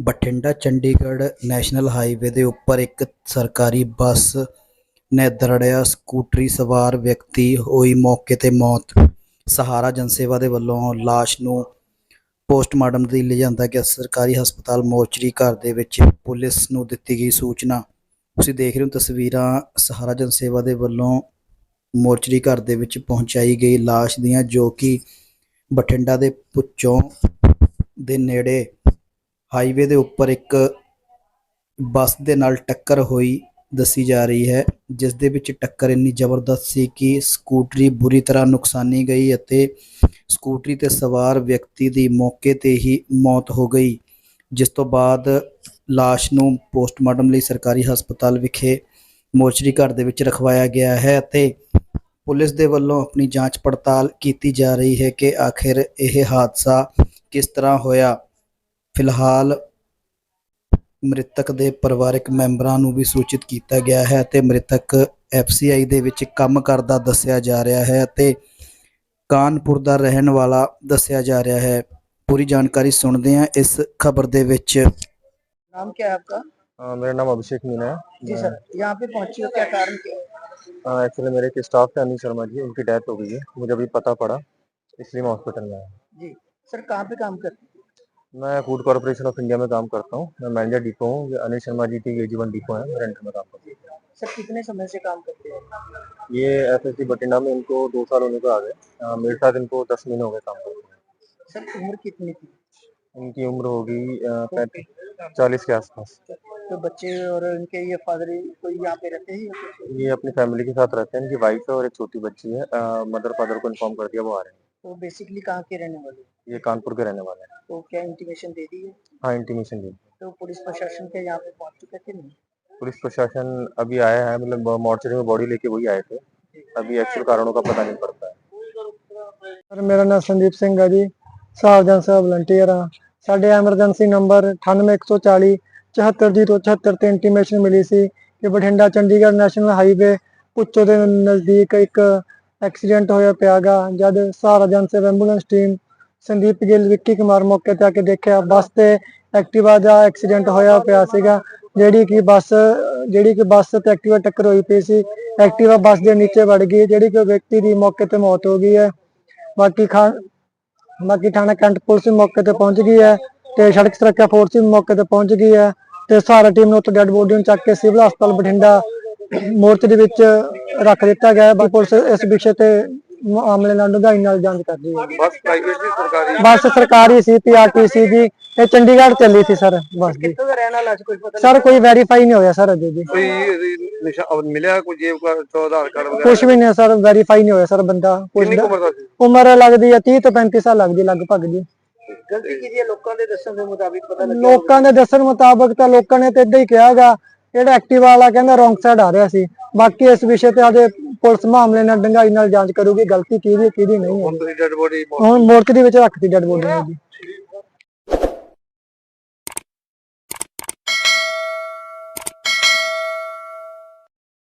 Bathinda, Chandigarh national highway ਦੇ ਉੱਪਰ ਇੱਕ ਸਰਕਾਰੀ ਬੱਸ ਨੇ ਦਰੜਿਆ ਸਕੂਟਰੀ ਸਵਾਰ ਵਿਅਕਤੀ ਹੋਈ ਮੌਕੇ 'ਤੇ ਮੌਤ। ਸਹਾਰਾ ਜਨਸੇਵਾ ਦੇ ਵੱਲੋਂ ਲਾਸ਼ ਨੂੰ ਪੋਸਟਮਾਰਟਮ ਲਈ ਲਿਜਾਂਦਾ ਗਿਆ। ਸਰਕਾਰੀ ਹਸਪਤਾਲ ਮੋਰਚਰੀ ਘਰ ਦੇ ਵਿੱਚ ਪੁਲਿਸ ਨੂੰ ਦਿੱਤੀ ਗਈ ਸੂਚਨਾ। ਤੁਸੀਂ ਦੇਖ ਰਹੇ ਹੋ ਤਸਵੀਰਾਂ। ਸਹਾਰਾ ਜਨਸੇਵਾ ਦੇ ਵੱਲੋਂ ਮੋਰਚਰੀ ਘਰ ਦੇ ਵਿੱਚ ਪਹੁੰਚਾਈ ਗਈ ਲਾਸ਼ ਦੀਆਂ ਜੋ ਕਿ ਬਠਿੰਡਾ ਦੇ ਪੁੱਚੋਂ ਦੇ ਨੇੜੇ ਹਾਈਵੇ ਦੇ ਉੱਪਰ ਇੱਕ ਬੱਸ ਦੇ ਨਾਲ ਟੱਕਰ ਹੋਈ ਦੱਸੀ ਜਾ ਰਹੀ ਹੈ, ਜਿਸ ਦੇ ਵਿੱਚ ਟੱਕਰ ਇੰਨੀ ਜ਼ਬਰਦਸਤ ਸੀ ਕਿ ਸਕੂਟਰੀ ਬੁਰੀ ਤਰ੍ਹਾਂ ਨੁਕਸਾਨੀ ਗਈ ਅਤੇ ਸਕੂਟਰੀ ਤੇ ਸਵਾਰ ਵਿਅਕਤੀ ਦੀ ਮੌਕੇ ਤੇ ਹੀ ਮੌਤ ਹੋ ਗਈ, ਜਿਸ ਤੋਂ ਬਾਅਦ ਲਾਸ਼ ਨੂੰ ਪੋਸਟਮਾਰਟਮ ਲਈ ਸਰਕਾਰੀ ਹਸਪਤਾਲ ਵਿਖੇ ਮੋਚਰੀ ਘਰ ਦੇ ਵਿੱਚ ਰਖਵਾਇਆ ਗਿਆ ਹੈ ਅਤੇ ਪੁਲਿਸ ਦੇ ਵੱਲੋਂ ਆਪਣੀ ਜਾਂਚ ਪੜਤਾਲ ਕੀਤੀ ਜਾ ਰਹੀ ਹੈ ਕਿ ਆਖਿਰ ਇਹ ਹਾਦਸਾ ਕਿਸ ਤਰ੍ਹਾਂ ਹੋਇਆ। ਫਿਲਹਾਲ ਮ੍ਰਿਤਕ ਦੇ ਪਰਿਵਾਰਕ ਮੈਂਬਰਾਂ ਨੂੰ ਵੀ ਸੂਚਿਤ ਕੀਤਾ ਗਿਆ ਹੈ ਅਤੇ ਮ੍ਰਿਤਕ ਐਫਸੀਆਈ ਦੇ ਵਿੱਚ ਕੰਮ ਕਰਦਾ ਦੱਸਿਆ ਜਾ ਰਿਹਾ ਹੈ ਅਤੇ ਕਾਨਪੁਰ ਦਾ ਰਹਿਣ ਵਾਲਾ ਦੱਸਿਆ ਜਾ ਰਿਹਾ ਹੈ ਪੂਰੀ ਜਾਣਕਾਰੀ ਸੁਣਦੇ ਹਾਂ ਇਸ ਖਬਰ ਦੇ ਵਿੱਚ नाम क्या है आपका हाँ, मेरा नाम अभिषेक मीना है जी सर यहाँ पे पहुंची हो क्या कारण क्या एक्चुअली मेरे एक स्टाफ थे अनिल शर्मा जी उनकी डेथ हो गई है मुझे अभी पता पड़ा इसलिए मैं हॉस्पिटल में आया जी सर कहाँ पे काम करते हैं मैं फ़ूड कॉर्पोरेशन ऑफ़ इंडिया में काम करता हूँ। मैं मैनेजर डिपो हूँ। अनिल शर्मा जी की एजी वन डिपो है। मैं रेंट में काम करता हूँ। सर कितने समय से काम करते हैं? ये एफ़ बठिंडा में इनको दो साल होने को आ गए। मेरे साथ इनको दस महीने हो गए काम करते हैं सर उम्र कितनी थी? इनकी उम्र होगी पैंतीस चालीस के आसपास। तो बच्चे और इनके ये फादर कोई यहाँ पे रहते ही? ये अपनी फैमिली के साथ रहते हैं। इनकी वाइफ है और एक छोटी बच्ची है। मदर फादर को इन्फॉर्म कर दिया वो आ रहे हैं। तो बेसिकली कहाँ के रहने वाले हैं? ये कानपुर के रहने वाले हैं तो क्या इंटीमेशन दे दी है हाँ इंटीमेशन दी तो पुलिस प्रशासन के यहाँ पे पहुंच चुके थे नहीं पुलिस प्रशासन अभी आया है मतलब मॉर्चरी में बॉडी लेके वही आए थे अभी एक्चुअल कारणों का पता नहीं पड़ता है ਸਰ ਮੇਰਾ ਨਾਮ ਸੰਦੀਪ ਸਿੰਘ ਹੈ ਜੀ ਸਾਵਧਾਨ ਸੇਵਾ ਵਲੰਟੀਅਰ ਆ ਸਾਡੇ ਐਮਰਜੈਂਸੀ ਨੰਬਰ 98140 7407 ਤੇ ਇੰਟੀਮੇਸ਼ਨ ਮਿਲੀ ਸੀ ਕਿ ਬਠਿੰਡਾ ਚੰਡੀਗੜ੍ਹ ਨੈਸ਼ਨਲ ਹਾਈਵੇ ਪੁੱਚੋ ਦੇ ਨਜ਼ਦੀਕ ਇੱਕ ਐਕਸੀਡੈਂਟ ਹੋਇਆ ਪਿਆਗਾ ਜਦ ਸਹਾਰਾ ਜਨ ਸੇਵਾ ਐਂਬੂਲੈਂਸ ਟੀਮ ਸੰਦੀਪ ਗਿੱਲ, ਵਿੱਕੀ ਕੁਮਾਰ ਮੌਕੇ ਤੇ ਆ ਕੇ ਦੇਖਿਆ, ਬੱਸ ਤੇ ਐਕਟਿਵਾ ਦਾ ਐਕਸੀਡੈਂਟ ਹੋਇਆ ਪਿਆ ਸੀਗਾ, ਜਿਹੜੀ ਕਿ ਬੱਸ, ਜਿਹੜੀ ਕਿ ਬੱਸ ਤੇ ਐਕਟਿਵਾ ਟੱਕਰ ਹੋਈ ਪਈ ਸੀ, ਐਕਟਿਵਾ ਬੱਸ ਦੇ ਨੀਚੇ ਵੜ ਗਈ, ਜਿਹੜੀ ਕਿ ਵਿਅਕਤੀ ਦੀ ਮੌਕੇ ਤੇ ਮੌਤ ਹੋ ਗਈ ਹੈ। ਬਾਕੀ ਖਾਨ ਬਾਕੀ ਥਾਣਾ ਕੰਟ ਪੁਲਿਸ ਵੀ ਮੌਕੇ ਤੇ ਪਹੁੰਚ ਗਈ ਹੈ ਤੇ ਸੜਕ ਸੁਰੱਖਿਆ ਫੋਰਸ ਵੀ ਮੌਕੇ ਤੇ ਪਹੁੰਚ ਗਈ ਹੈ ਤੇ ਸਾਰਾ ਟੀਮ ਨੂੰ ਉੱਥੇ ਡੈੱਡ ਬੋਡੀ ਨੂੰ ਚੱਕ ਕੇ ਸਿਵਲ ਹਸਪਤਾਲ ਬਠਿੰਡਾ ਮੋਰਚ ਦੇ ਵਿੱਚ ਰੱਖ ਦਿੱਤਾ ਗਿਆ ਹੈ। ਪੁਲਿਸ ਇਸ ਵਿਸ਼ੇ ਤੇ ਮਾਮਲੇ ਨਾਲ ਡੂੰਘਾਈ ਨਾਲ ਜਾਂਚ ਕਰ ਹੈ। ਬਸ ਪ੍ਰਾਈਵੇਟ ਦੀ ਸਰਕਾਰੀ ਬੱਸ ਸਰਕਾਰੀ ਸੀ ਪੀਆਰਟੀਸੀ ਦੀ ਇਹ ਚੰਡੀਗੜ੍ਹ ਚੱਲੀ ਸੀ ਸਰ ਬੱਸ ਦੀ ਸਰ ਕੋਈ ਵੈਰੀਫਾਈ ਨਹੀਂ ਹੋਇਆ ਸਰ ਅਜੇ ਜੀ। ਕੋਈ ਵੀ ਨਹੀਂ ਸਰ ਵੈਰੀਫਾਈ ਨਹੀਂ ਹੋਇਆ ਸਰ ਬੰਦਾ। ਕਿੰਨੀ ਕੁ ਉਮਰ ਲੱਗਦੀ ਹੈ 30 ਤੋਂ 35 ਸਾਲ ਲੱਗਦੀ ਲਗਭਗ ਜੀ। ਲੋਕਾਂ ਦੇ ਦੱਸਣ ਦੇ ਮੁਤਾਬਿਕ ਪਤਾ ਲੱਗਿਆ। ਲੋਕਾਂ ਦੇ ਦੱਸਣ ਮੁਤਾਬਕ ਤਾਂ ਲੋਕਾਂ ਨੇ ਤੇ ਇਦਾਂ ਹੀ ਕਿਹਾਗਾ ਜਿਹੜਾ ਐਕਟਿਵ ਵਾਲਾ ਕਹਿੰਦਾ ਰੋਂਗ ਸਾਈਡ ਆ ਰਿਹਾ ਸੀ ਬਾਕੀ ਇਸ ਵਿਸ਼ੇ ਤੇ ਅਜੇ ਪੁਲਿਸ ਮਾਮਲੇ ਨਾਲ ਡੰਗਾਈ ਨਾਲ ਜਾਂਚ ਕਰੂਗੀ ਗਲਤੀ ਕਿਹਦੀ ਕਿਹਦੀ ਨਹੀਂ ਹੈ। ਹੁਣ ਤੁਸੀਂ ਡੈਡ ਬੋਡੀ ਹੁਣ ਮੋਰਚਰੀ ਵਿੱਚ ਰੱਖਤੀ ਡੈਡ ਬੋਡੀ ਜੀ।